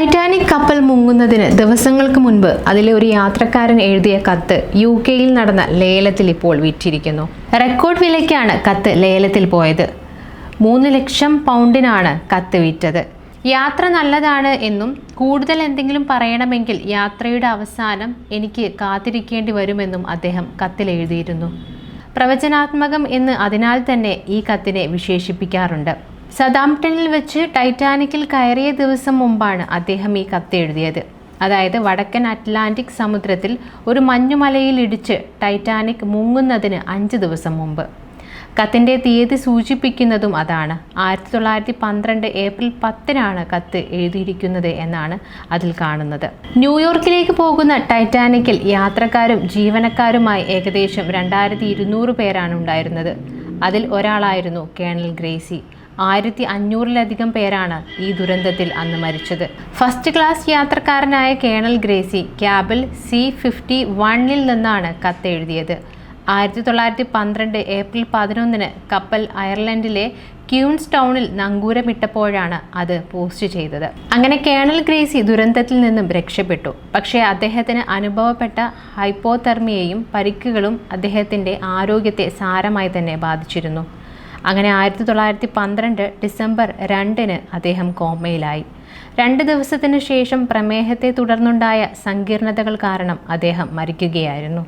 Titanic കപ്പൽ മുങ്ങുന്നതിന് ദിവസങ്ങൾക്ക് മുൻപ് അതിലെ ഒരു യാത്രക്കാരൻ എഴുതിയ കത്ത് യു കെയിൽ നടന്ന ലേലത്തിൽ ഇപ്പോൾ വിറ്റിരിക്കുന്നു. റെക്കോർഡ് വിലയ്ക്കാണ് കത്ത് ലേലത്തിൽ പോയത്. മൂന്ന് ലക്ഷം പൗണ്ടിനാണ് കത്ത് വിറ്റത്. യാത്ര നല്ലതാണ് എന്നും കൂടുതൽ എന്തെങ്കിലും പറയണമെങ്കിൽ യാത്രയുടെ അവസാനം എനിക്ക് കാത്തിരിക്കേണ്ടി വരുമെന്നും അദ്ദേഹം കത്തിൽ എഴുതിയിരുന്നു. പ്രവചനാത്മകം എന്ന് അതിനാൽ തന്നെ ഈ കത്തിനെ വിശേഷിപ്പിക്കാറുണ്ട്. സദാംപ്ടണിൽ വെച്ച് ടൈറ്റാനിക്കിൽ കയറിയ ദിവസം മുമ്പാണ് അദ്ദേഹം ഈ കത്ത് എഴുതിയത്. അതായത് വടക്കൻ അറ്റ്ലാന്റിക് സമുദ്രത്തിൽ ഒരു മഞ്ഞുമലയിൽ ഇടിച്ച് ടൈറ്റാനിക് മുങ്ങുന്നതിന് അഞ്ച് ദിവസം മുമ്പ്. കത്തിന്റെ തീയതി സൂചിപ്പിക്കുന്നതും അതാണ്. ആയിരത്തി തൊള്ളായിരത്തി പന്ത്രണ്ട് ഏപ്രിൽ പത്തിനാണ് കത്ത് എഴുതിയിരിക്കുന്നത് എന്നാണ് അതിൽ കാണുന്നത്. ന്യൂയോർക്കിലേക്ക് പോകുന്ന ടൈറ്റാനിക്കിൽ യാത്രക്കാരും ജീവനക്കാരുമായി ഏകദേശം രണ്ടായിരത്തി ഇരുന്നൂറ് പേരാണ് ഉണ്ടായിരുന്നത്. അതിൽ ഒരാളായിരുന്നു കേണൽ ഗ്രേസി. ആയിരത്തി അഞ്ഞൂറിലധികം പേരാണ് ഈ ദുരന്തത്തിൽ അന്ന് മരിച്ചത്. ഫസ്റ്റ് ക്ലാസ് യാത്രക്കാരനായ കേണൽ ഗ്രേസി ക്യാബിൽ സി ഫിഫ്റ്റി വണ്ണിൽ നിന്നാണ് കത്ത് എഴുതിയത് ആയിരത്തി തൊള്ളായിരത്തി പന്ത്രണ്ട് ഏപ്രിൽ പതിനൊന്നിന് കപ്പൽ അയർലൻഡിലെ ക്യൂൺസ് ടൗണിൽ നങ്കൂരമിട്ടപ്പോഴാണ് അത് പോസ്റ്റ് ചെയ്തത്. അങ്ങനെ കേണൽ ഗ്രേസി ദുരന്തത്തിൽ നിന്നും രക്ഷപ്പെട്ടു. പക്ഷേ അദ്ദേഹത്തിന് അനുഭവപ്പെട്ട ഹൈപ്പോതെർമിയയും പരിക്കുകളും അദ്ദേഹത്തിന്റെ ആരോഗ്യത്തെ സാരമായി തന്നെ ബാധിച്ചിരുന്നു. അങ്ങനെ ആയിരത്തി തൊള്ളായിരത്തി പന്ത്രണ്ട് ഡിസംബർ രണ്ടിന് അദ്ദേഹം കോമയിലായി. രണ്ട് ദിവസത്തിനു ശേഷം പ്രമേഹത്തെ തുടർന്നുണ്ടായ സങ്കീർണതകൾ കാരണം അദ്ദേഹം മരിക്കുകയായിരുന്നു.